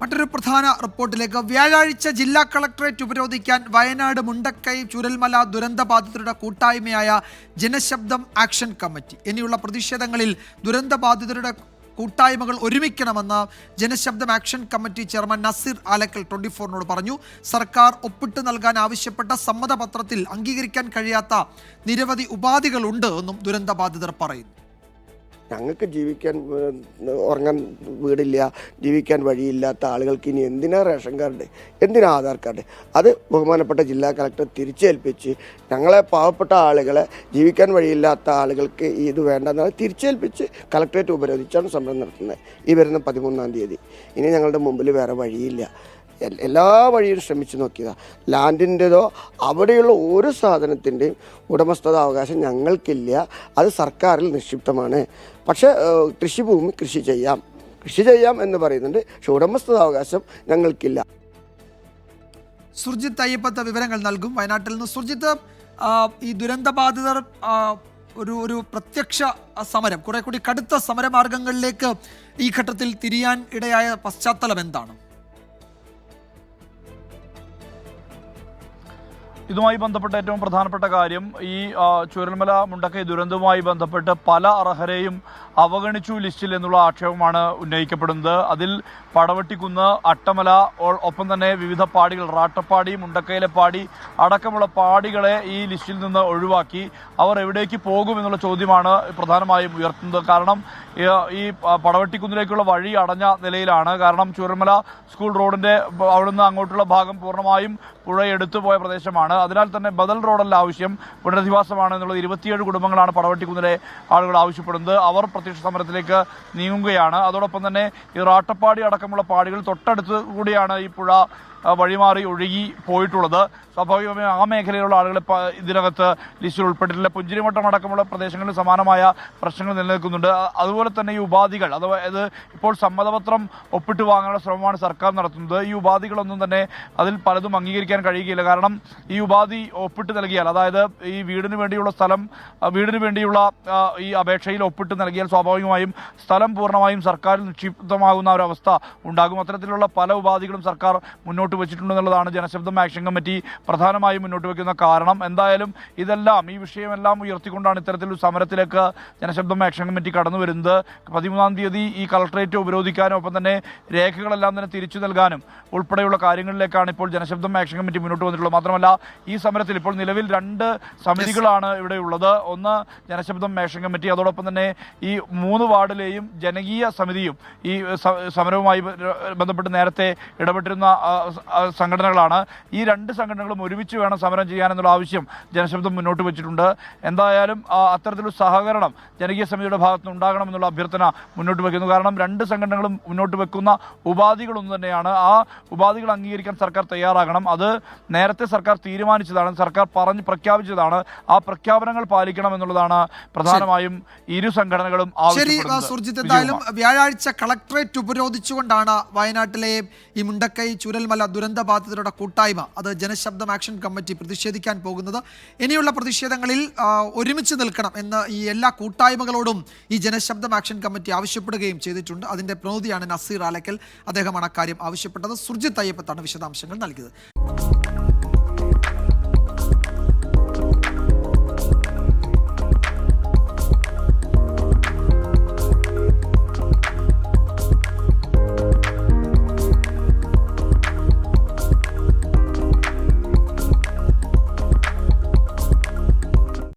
മറ്റൊരു പ്രധാന റിപ്പോർട്ടിലേക്ക്. വ്യാഴാഴ്ച ജില്ലാ കളക്ടറേറ്റ് ഉപരോധിക്കാൻ വയനാട് മുണ്ടക്കൈ ചുരൽമല ദുരന്തബാധിതരുടെ കൂട്ടായ്മയായ ജനശബ്ദം ആക്ഷൻ കമ്മിറ്റി. ഇനിയുള്ള പ്രതിഷേധങ്ങളിൽ ദുരന്തബാധിതരുടെ കൂട്ടായ്മകൾ ഒരുമിക്കണമെന്ന് Janashabdam action committee chairman Naseer Alakkal twenty ഫോറിനോട് പറഞ്ഞു. സർക്കാർ ഒപ്പിട്ട് നൽകാൻ ആവശ്യപ്പെട്ട സമ്മതപത്രത്തിൽ അംഗീകരിക്കാൻ കഴിയാത്ത നിരവധി ഉപാധികളുണ്ട് എന്നും ദുരന്തബാധിതർ പറയുന്നു. ഞങ്ങൾക്ക് ജീവിക്കാൻ ഉറങ്ങാൻ വീടില്ല ജീവിക്കാൻ വഴിയില്ലാത്ത ആളുകൾക്ക് ഇനി എന്തിനാ റേഷൻ കാർഡ്? എന്തിനാ ആധാർ കാർഡ്? അത് ബഹുമാനപ്പെട്ട ജില്ലാ കളക്ടർ തിരിച്ചേൽപ്പിച്ച് ഞങ്ങളെ പാവപ്പെട്ട ആളുകളെ ജീവിക്കാൻ വഴിയില്ലാത്ത ആളുകൾക്ക് ഇത് വേണ്ടെന്ന് തിരിച്ചേൽപ്പിച്ച് കളക്ടറേറ്റ് ഉപരോധിച്ചാണ് സമരം നടത്തുന്നത്. ഈ വരുന്ന പതിമൂന്നാം തീയതി. ഇനി ഞങ്ങളുടെ മുമ്പിൽ വേറെ വഴിയില്ല. എല്ലാ വഴിയും ശ്രമിച്ചു നോക്കിയതാണ് ലാൻഡിന്റെതോ അവിടെയുള്ള ഒരു സാധനത്തിന്റെയും ഉടമസ്ഥത അവകാശം ഞങ്ങൾക്കില്ല. അത് സർക്കാരിൽ നിക്ഷിപ്തമാണ്. പക്ഷേ കൃഷിഭൂമി കൃഷി ചെയ്യാം. കൃഷി ചെയ്യാം എന്ന് പറയുന്നുണ്ട്. പക്ഷെ ഉടമസ്ഥത അവകാശം ഞങ്ങൾക്കില്ല. സുർജിത്ത് അയ്യപ്പത്തെ വിവരങ്ങൾ നൽകും. വയനാട്ടിൽ നിന്ന് സുർജിത്ത് ഈ ദുരന്തബാധിതർ ബാധിതർ ഒരു ഒരു പ്രത്യക്ഷ സമരം കുറെ കൂടി കടുത്ത സമരമാർഗങ്ങളിലേക്ക് ഈ ഘട്ടത്തിൽ തിരിയാൻ ഇടയായ പശ്ചാത്തലം എന്താണ്? ഇതുമായി ബന്ധപ്പെട്ട ഏറ്റവും പ്രധാനപ്പെട്ട കാര്യം ഈ ചുരൽമല മുണ്ടക്കൈ ദുരന്തവുമായി ബന്ധപ്പെട്ട് പല അർഹരെയും അവഗണിച്ചു ലിസ്റ്റിൽ എന്നുള്ള ആക്ഷേപമാണ് ഉന്നയിക്കപ്പെടുന്നത്. അതിൽ പടവട്ടിക്കുന്ന് അട്ടമല ഒപ്പം തന്നെ വിവിധ പാടികൾ റാട്ടപ്പാടി മുണ്ടക്കയിലെ പാടി അടക്കമുള്ള പാടികളെ ഈ ലിസ്റ്റിൽ നിന്ന് ഒഴിവാക്കി അവർ എവിടേക്ക് പോകും എന്നുള്ള ചോദ്യമാണ് പ്രധാനമായും ഉയർത്തുന്നത്. കാരണം ഈ- പടവട്ടിക്കുന്നിലേക്കുള്ള വഴി അടഞ്ഞ നിലയിലാണ്. കാരണം ചുരൽമല സ്കൂൾ റോഡിന്റെ അവിടുന്ന് അങ്ങോട്ടുള്ള ഭാഗം പൂർണമായും പുഴ എടുത്തു പോയ പ്രദേശമാണ്. അതിനാൽ തന്നെ ബദൽ റോഡല്ല ആവശ്യം. പുനരധിവാസമാണ് എന്നുള്ളത് ഇരുപത്തിയേഴ് കുടുംബങ്ങളാണ് പടവട്ടിക്കുന്നിലെ ആളുകൾ ആവശ്യപ്പെടുന്നത്. അവർ പ്രത്യക്ഷ സമരത്തിലേക്ക് നീങ്ങുകയാണ്. അതോടൊപ്പം തന്നെ ഈ റാട്ടപ്പാടി അടക്കമുള്ള പാടികൾ തൊട്ടടുത്ത് കൂടിയാണ് ഈ പുഴ വഴിമാറി ഒഴുകി പോയിട്ടുള്ളത്. സ്വാഭാവികമായും ആ മേഖലയിലുള്ള ആളുകളെ ഇതിനകത്ത് ലിസ്റ്റിൽ ഉൾപ്പെട്ടിട്ടില്ല. പുഞ്ചിരിമട്ടം അടക്കമുള്ള പ്രദേശങ്ങളിൽ സമാനമായ പ്രശ്നങ്ങൾ നിലനിൽക്കുന്നുണ്ട്. അതുപോലെ തന്നെ ഈ ഉപാധികൾ ഇത് ഇപ്പോൾ സമ്മതപത്രം ഒപ്പിട്ട് വാങ്ങാനുള്ള ശ്രമമാണ് സർക്കാർ നടത്തുന്നത്. ഈ ഉപാധികളൊന്നും തന്നെ അതിൽ പലതും അംഗീകരിക്കാൻ കഴിയുകയില്ല. കാരണം ഈ ഉപാധി ഒപ്പിട്ട് നൽകിയാൽ അതായത് ഈ വീടിന് വേണ്ടിയുള്ള സ്ഥലം വീടിന് വേണ്ടിയുള്ള ഈ അപേക്ഷയിൽ ഒപ്പിട്ട് നൽകിയാൽ സ്വാഭാവികമായും സ്ഥലം പൂർണമായും സർക്കാരിൽ നിക്ഷിപ്തമാകുന്ന ഒരു അവസ്ഥ ഉണ്ടാകും. അത്തരത്തിലുള്ള പല ഉപാധികളും സർക്കാർ മുന്നോട്ട് വെച്ചിട്ടുണ്ടെന്നുള്ളതാണ് ജനശബ്ദം ആക്ഷൻ കമ്മിറ്റി പ്രധാനമായും മുന്നോട്ട് വയ്ക്കുന്ന കാരണം. എന്തായാലും ഇതെല്ലാം ഈ വിഷയമെല്ലാം ഉയർത്തിക്കൊണ്ടാണ് ഇത്തരത്തിലൊരു സമരത്തിലേക്ക് ജനശബ്ദം ആക്ഷൻ കമ്മിറ്റി കടന്നു വരുന്നത്. പതിമൂന്നാം തീയതി ഈ കളക്ടറേറ്റ് ഉപരോധിക്കാനും ഒപ്പം തന്നെ രേഖകളെല്ലാം തന്നെ തിരിച്ചു നൽകാനും ഉൾപ്പെടെയുള്ള കാര്യങ്ങളിലേക്കാണ് ഇപ്പോൾ ജനശബ്ദം ആക്ഷൻ കമ്മിറ്റി മുന്നോട്ട് വന്നിട്ടുള്ളത്. മാത്രമല്ല ഈ സമരത്തിൽ ഇപ്പോൾ നിലവിൽ രണ്ട് സമിതികളാണ് ഇവിടെ ഉള്ളത്. ഒന്ന് ജനശബ്ദം ആക്ഷൻ കമ്മിറ്റി അതോടൊപ്പം തന്നെ ഈ മൂന്ന് വാർഡിലെയും ജനകീയ സമിതിയും ഈ സമരവുമായി ബന്ധപ്പെട്ട് നേരത്തെ ഇടപെട്ടിരുന്ന സംഘടനകളാണ്. ഈ രണ്ട് സംഘടനകളും ഒരുമിച്ച് വേണം സമരം ചെയ്യാനെന്നുള്ള ആവശ്യം ജനശബ്ദം മുന്നോട്ട് വെച്ചിട്ടുണ്ട്. എന്തായാലും അത്തരത്തിലൊരു സഹകരണം ജനകീയ സമിതിയുടെ ഭാഗത്തുനിന്ന് ഉണ്ടാകണമെന്നുള്ള അഭ്യർത്ഥന മുന്നോട്ട് വയ്ക്കുന്നു കാരണം രണ്ട് സംഘടനകളും മുന്നോട്ട് വെക്കുന്ന ഉപാധികളൊന്നും തന്നെയാണ്. ആ ഉപാധികൾ അംഗീകരിക്കാൻ സർക്കാർ തയ്യാറാകണം. അത് നേരത്തെ സർക്കാർ തീരുമാനിച്ചതാണ്. സർക്കാർ പറഞ്ഞ് പ്രഖ്യാപിച്ചതാണ്. ആ പ്രഖ്യാപനങ്ങൾ പാലിക്കണം എന്നുള്ളതാണ് പ്രധാനമായും ഇരു സംഘടനകളും ആവശ്യപ്പെടുന്നത്. വ്യാഴാഴ്ച കളക്ടറേറ്റ് ഉപരോധിച്ചുകൊണ്ടാണ് വയനാട്ടിലെ ഈ മുണ്ടക്കൈ ചുരൽമല ദുരന്തബാധിതരുടെ കൂട്ടായ്മ അത് ജനശബ്ദം ആക്ഷൻ കമ്മിറ്റി പ്രതിഷേധിക്കാൻ പോകുന്നത്. ഇനിയുള്ള പ്രതിഷേധങ്ങളിൽ ഒരുമിച്ച് നിൽക്കണം എന്ന് ഈ എല്ലാ കൂട്ടായ്മകളോടും ഈ ജനശബ്ദം ആക്ഷൻ കമ്മിറ്റി ആവശ്യപ്പെടുകയും ചെയ്തിട്ടുണ്ട്. അതിന്റെ പ്രതിനിധിയാണ് നസീർ ആലക്കൽ. അദ്ദേഹമാണ് അക്കാര്യം ആവശ്യപ്പെട്ടത്. സുർജിത് അയ്യപ്പത്താണ് വിശദാംശങ്ങൾ നൽകിയത്.